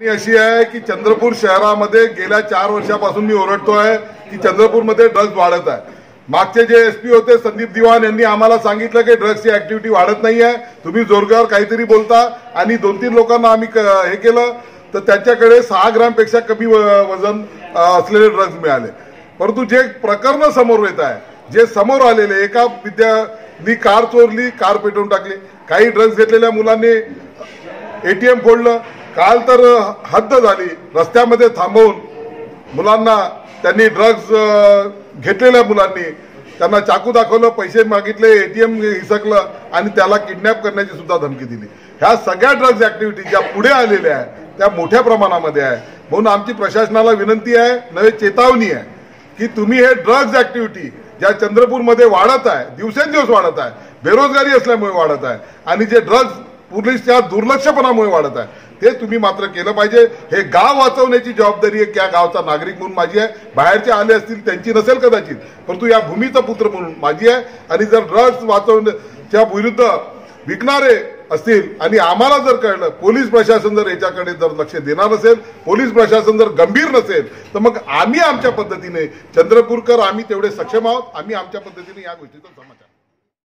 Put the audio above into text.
मी अशी आहे की चंद्रपूर शहरामध्ये गेल्या चार वर्षापासून मी ओरडतो आहे की चंद्रपूरमध्ये ड्रग्ज वाढत आहे. मागचे जे एसपी होते संदीप दिवाण यांनी आम्हाला सांगितलं की ड्रग्सची ऍक्टिव्हिटी वाढत नाही आहे तुम्ही जोरगावर काहीतरी बोलता आणि दोन तीन लोकांना आम्ही हे केलं. तर त्यांच्याकडे सहा ग्रामपेक्षा कमी वजन असलेले ड्रग्ज मिळाले. परंतु जे प्रकरण समोर येत आहे जे समोर आलेले एका विद्यार्थी कार चोरली कार पेटवून टाकली. काही ड्रग्ज घेतलेल्या मुलांनी एटीएम फोडलं काल तर हद्द झाली रस्त्यामध्ये थांबवून. मुलांना त्यांनी ड्रग्ज घेतलेल्या मुलांनी. त्यांना चाकू दाखवलं पैसे मागितले एटीएम हिसकलं आणि त्याला किडनॅप करण्याची सुद्धा धमकी दिली. ह्या सगळ्या ड्रग्ज ऍक्टिव्हिटी ज्या पुढे आलेल्या आहेत त्या मोठ्या प्रमाणामध्ये आहे म्हणून आमची प्रशासनाला विनंती आहे नवे चेतावणी आहे की तुम्ही हे ड्रग्ज ऍक्टिव्हिटी ज्या चंद्रपूरमध्ये वाढत आहे दिवसेंदिवस वाढत आहे बेरोजगारी असल्यामुळे वाढत आहे आणि जे ड्रग्ज पोलीसच्या दुर्लक्षपणामुळे वाढत आहे ते तुम्ही मात्र केलं पाहिजे. हे गाव वाचवण्याची जबाबदारी आहे त्या गावचा नागरिक म्हणून माझी आहे. बाहेरचे आले असतील त्यांची नसेल कदाचित. परंतु या भूमीचा पुत्र म्हणून माझी आहे. आणि जर ड्रग्ज वाचवण्याच्या विरुद्ध विकणारे असतील आणि आम्हाला जर कळलं पोलीस प्रशासन जर याच्याकडे जर लक्ष देणार नसेल पोलीस प्रशासन जर गंभीर नसेल तर मग आम्ही आमच्या पद्धतीने चंद्रपूरकर आम्ही तेवढे सक्षम आहोत. आम्ही आमच्या पद्धतीने या गोष्टीचा समाचार